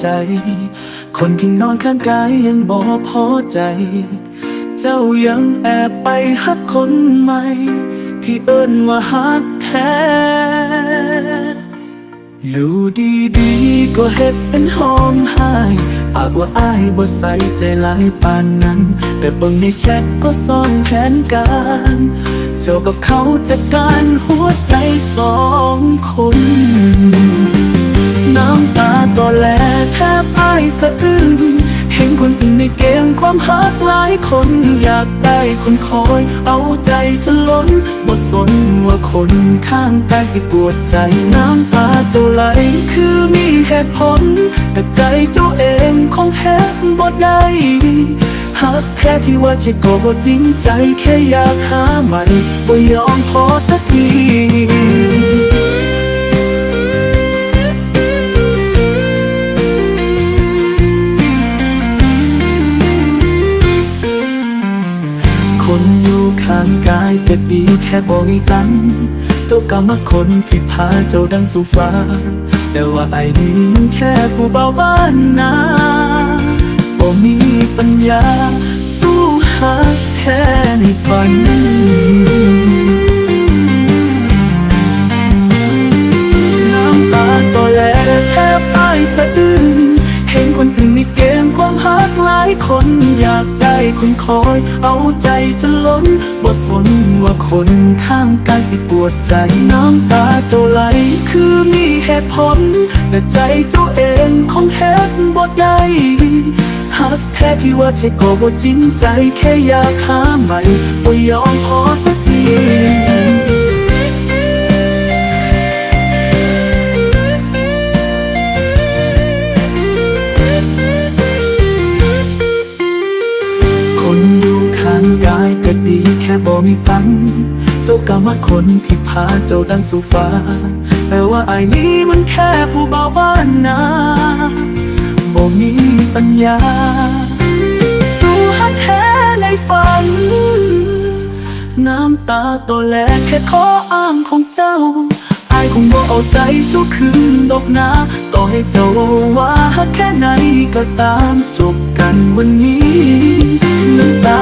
ใจ คนที่นอนข้างกายยังบ่พอใจ เจ้ายังแอบไปหักคนใหม่ ที่เอิ้นว่าหักแท้อยู่ดีๆก็เฮ็ดเป็นห้องไห้ปากว่าอายบ่ใส่ใจหลายปานนั้น แต่เบิ่งในแชทก็ซ่อนแผนการ เจ้ากับเขาจัดการหัวใจสองคน น้ำตาต่อแลแทบอายสะอื้นเห็นคนอื่นในเกมความหักหลายคนอยากได้คนคอย เอาใจจะล้นบ่สนว่าคนข้างกายสิปวดใจน้ำตาเจ้าไหลคือมีเหตุผล แต่ใจเจ้าเองคงเฮ็ดบ่ได้หักแค่ที่ว่าใช่ก็บ่จริงใจแค่อยากหาใหม่บ่ยอมพอสัก กายก็ดีแค่บอกให้ตังเจ้ากรรมคนที่พาเจ้าดังสู่ฟ้า แต่ว่าไอ้นี่มันแค่ผู้เบาบ้านนาบ่มีปัญญาสู้ามหักหลายคนอยากได้คนคอย เอาใจจะล้นบ่สนว่าคนข้างกายสิปวดใจน้ำตาเจ้าไหล คือมีเหตุผล แต่ใจเจ้าเองคงเฮ็ดบ่ได้หักแท้ที่ว่าใช่ก็บ่จริงใจแค่อยากหาใหม่ กายก็ดีแค่บ่มีตังเจ้ากรรมคนที่พาเจ้าดังสู่ฟ้า แต่ว่าไอ้นี้มันแค่ผู้เบาบ้านนาบ่มีปัญญา สู้หักแท้ในฝัน น้ำตาตัวแลแค่ขออ้างของเจ้าอายคงบ่เอาใจเจ้าคืนดอกนะต่อให้เจ้าว่าแค่ไหนก็ตามจบกันวันนี้น้ำตา